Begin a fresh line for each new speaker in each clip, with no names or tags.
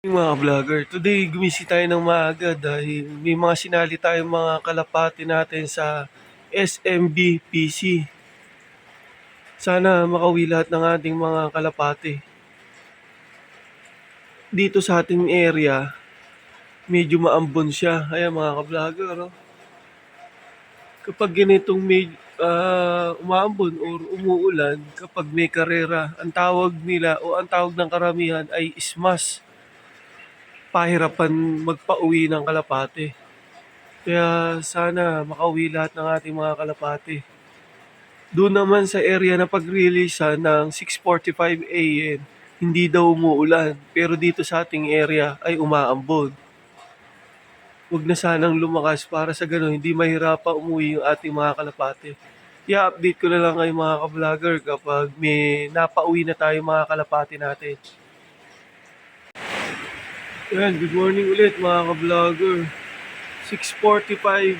Mga vlogger, today gumisi tayo ng maaga dahil may mga sinali tayong mga kalapati natin sa SMB PC. Sana makauwi lahat ng ating mga kalapati. Dito sa ating area, medyo maambon siya. Ayan mga ka-vlogger, oh. Kapag ganitong may ah, umaambon or umuulan, kapag may karera, ang tawag nila o ang tawag ng karamihan ay ismas pahirapan magpauwi ng kalapate. Kaya sana makauwi lahat ng ating mga kalapate. Doon naman sa area na pag-release ng 6.45 AM, hindi daw umuulan. Pero dito sa ating area ay umaambon. Huwag na sanang lumakas para sa gano'n, hindi mahirapan umuwi yung ating mga kalapate. I-update ko na lang kayo mga ka-vlogger kapag may napauwi na tayo mga kalapate natin. Yan, good morning ulit mga ka-vlogger. 6.45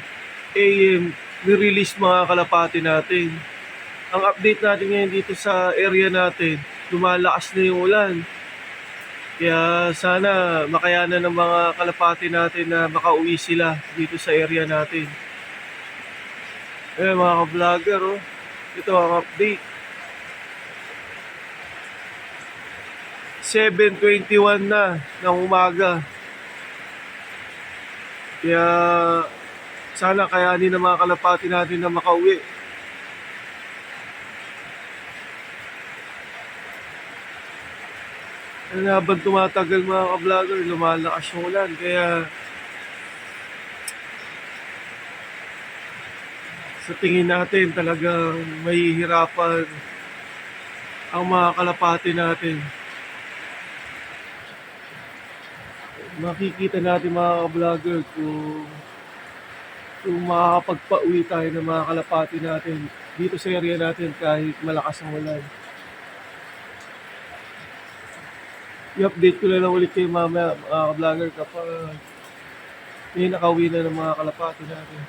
AM, nirelease mga kalapati natin. Ang update natin ngayon dito sa area natin, lumalakas na yung ulan. Kaya sana makayanan ng mga kalapati natin na makauwi sila dito sa area natin. Eh mga ka-vlogger, oh. ito ang update. 7.21 na ng umaga. Kaya sana kayanin ng mga kalapati natin na makauwi. Ano habang tumatagal mga ka-vlogger, lumalakas yung ulan. Kaya sa tingin natin talagang mahihirapan ang mga kalapati natin. Makikita natin mga vlogger kung kung makakapagpa-uwi tayo ng mga kalapati natin dito sa area natin kahit malakas ang ulan. I-update ko na lang ulit kayo mamaya mga vlogger kapag may nakauwi na ng mga kalapati natin.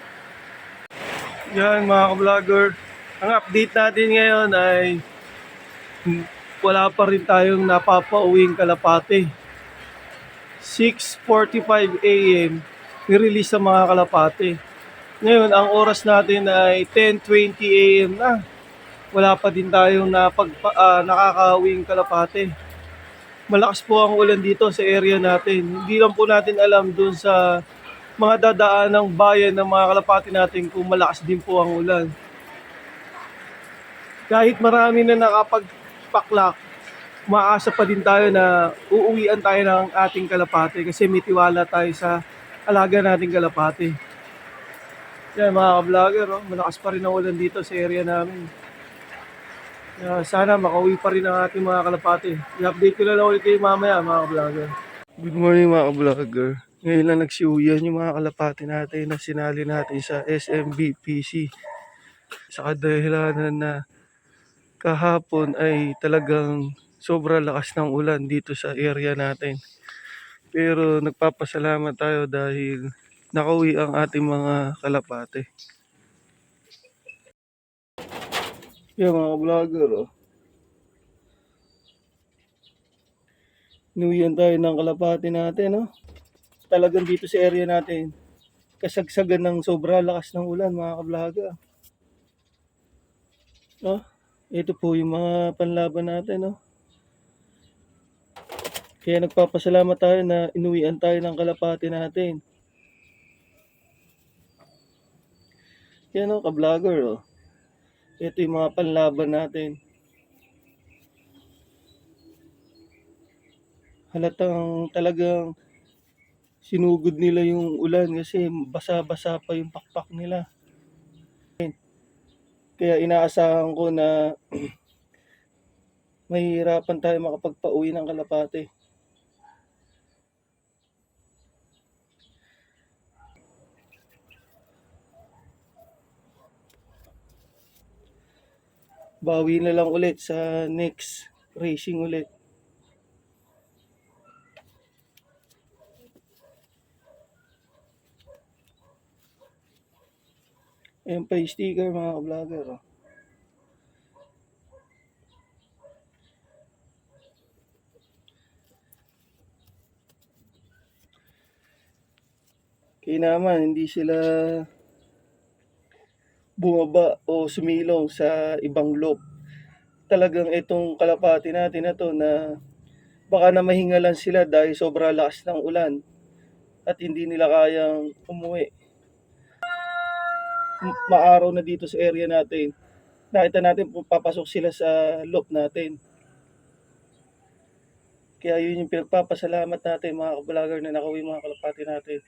Yan mga vlogger ang update natin ngayon ay wala pa rin tayong napapauwing kalapati. 6.45 a.m. nirelease sa mga kalapate. Ngayon, ang oras natin ay 10.20 a.m. na. Wala pa din tayong napagpa, ah, nakakawing kalapate. Malakas po ang ulan dito sa area natin. Hindi lang po natin alam dun sa mga dadaan ng bayan ng mga kalapati natin kung malakas din po ang ulan. Kahit marami na nakapagpaklak, maasa pa din tayo na uuwian tayo ng ating kalapate kasi may tiwala tayo sa alaga nating kalapate. Yan mga ka-vlogger, oh, malakas pa rin ang ulan dito sa area namin. Kaya sana makauwi pa rin ang ating mga kalapate. I-update ko na lang ulit kayo mamaya mga ka-vlogger. Good morning mga ka-vlogger. Ngayon lang nagsiuyan yung mga kalapate natin na sinali natin sa SMB PC. Sa kadahilanan na kahapon ay talagang sobra lakas ng ulan dito sa area natin. Pero nagpapasalamat tayo dahil nakauwi ang ating mga kalapate. Yan mga vlogger oh. Inuwian tayo ng kalapate natin oh. Talagang dito sa area natin kasagsagan ng sobra lakas ng ulan mga ka-vlogger. Oh, ito po yung mga panlaban natin oh. Kaya nagpapasalamat tayo na inuwian tayo ng kalapati natin. Yan o, ka-vlogger o. Ito yung mga panlaban natin. Halatang talagang sinugod nila yung ulan kasi basa-basa pa yung pakpak nila. Kaya inaasahan ko na mahihirapan tayo makapagpauwi ng kalapate. bawi na lang ulit sa next racing ulit. Ayan pa yung sticker mga vlogger. Oh. Kaya naman, hindi sila bumaba o sumilong sa ibang loop. Talagang itong kalapati natin na to na baka na mahingalan sila dahil sobra lakas ng ulan at hindi nila kayang umuwi. Maaraw na dito sa area natin. Nakita natin papasok sila sa loop natin. Kaya yun yung pinagpapasalamat natin mga kabulagar na nakauwi mga kalapati natin.